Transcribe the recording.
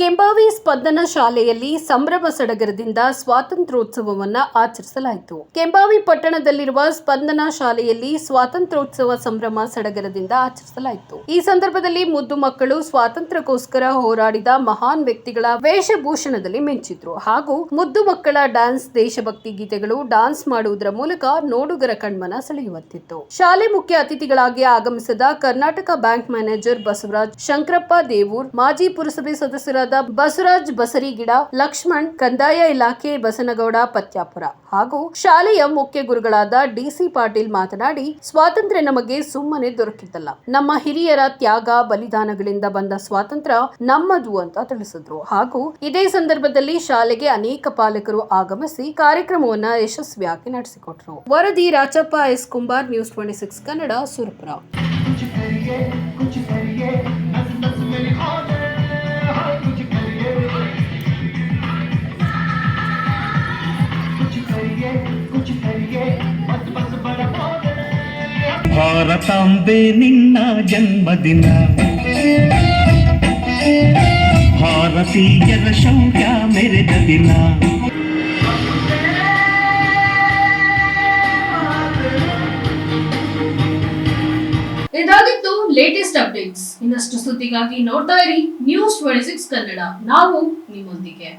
ಕೆಂಬಾವಿ ಸ್ಪಂದನ ಶಾಲೆಯಲ್ಲಿ ಸಂಭ್ರಮ ಸಡಗರದಿಂದ ಸ್ವಾತಂತ್ರ್ಯೋತ್ಸವವನ್ನ ಆಚರಿಸಲಾಯಿತು. ಕೆಂಬಾವಿ ಪಟ್ಟಣದಲ್ಲಿರುವ ಸ್ಪಂದನ ಶಾಲೆಯಲ್ಲಿ ಸ್ವಾತಂತ್ರ್ಯೋತ್ಸವ ಸಂಭ್ರಮ ಸಡಗರದಿಂದ ಆಚರಿಸಲಾಯಿತು. ಈ ಸಂದರ್ಭದಲ್ಲಿ ಮುದ್ದು ಮಕ್ಕಳು ಸ್ವಾತಂತ್ರ್ಯಕ್ಕೋಸ್ಕರ ಹೋರಾಡಿದ ಮಹಾನ್ ವ್ಯಕ್ತಿಗಳ ವೇಷಭೂಷಣದಲ್ಲಿ ಮೆಂಚಿದ್ರು. ಹಾಗೂ ಮುದ್ದು ಮಕ್ಕಳ ಡ್ಯಾನ್ಸ್, ದೇಶಭಕ್ತಿ ಗೀತೆಗಳು, ಡಾನ್ಸ್ ಮಾಡುವುದರ ಮೂಲಕ ನೋಡುಗರ ಕಣ್ಮನ ಸೆಳೆಯುವಂತಿತ್ತು. ಶಾಲೆ ಮುಖ್ಯ ಅತಿಥಿಗಳಾಗಿ ಆಗಮಿಸಿದ ಕರ್ನಾಟಕ ಬ್ಯಾಂಕ್ ಮ್ಯಾನೇಜರ್ ಬಸವರಾಜ್ ಶಂಕರಪ್ಪ ದೇವೂರ್, ಮಾಜಿ ಪುರಸಭೆ ಸದಸ್ಯರಾದ ಬಸವರಾಜ್ ಬಸರಿಗಿಡ ಲಕ್ಷ್ಮಣ್, ಕಂದಾಯ ಇಲಾಖೆ, ಬಸನಗೌಡ, ಪತ್ಯಾಪುರ ಹಾಗೂ ಶಾಲೆಯ ಮುಖ್ಯ ಗುರುಗಳಾದ ಡಿಸಿ ಪಾಟೀಲ್ ಮಾತನಾಡಿ, ಸ್ವಾತಂತ್ರ್ಯ ನಮಗೆ ಸುಮ್ಮನೆ ದೊರಕಿದ್ದಲ್ಲ. ನಮ್ಮ ಹಿರಿಯರ ತ್ಯಾಗ, ಬಲಿದಾನಗಳಿಂದ ಬಂದ ಸ್ವಾತಂತ್ರ್ಯ ನಮ್ಮದು ಅಂತ ತಿಳಿಸಿದ್ರು. ಹಾಗೂ ಇದೇ ಸಂದರ್ಭದಲ್ಲಿ ಶಾಲೆಗೆ ಅನೇಕ ಪಾಲಕರು ಆಗಮಿಸಿ ಕಾರ್ಯಕ್ರಮವನ್ನ ಯಶಸ್ವಿಯಾಗಿ ನಡೆಸಿಕೊಟ್ರು. ವರದಿ Rachappa S. Kumbar, news twenty six Kannada, Surapura. ಭಾರತಾಂಬೆ ನಿನ್ನ ಜನ್ಮದಿನ. ಭಾರತೀಯರ ಶೌರ್ಯ ಮೆರೆದ ದಿನ. ಇದಾಗಿತ್ತು ಲೇಟೆಸ್ಟ್ ಅಪ್ಡೇಟ್ಸ್ ಇನ್ನಷ್ಟು ಸುದ್ದಿಗಾಗಿ ನೋಡ್ತಾ ಇರಿ ನ್ಯೂಸ್ ಟ್ವೆಂಟಿ ಸಿಕ್ಸ್ ಕನ್ನಡ. ನಾವು ನಿಮ್ಮೊಂದಿಗೆ.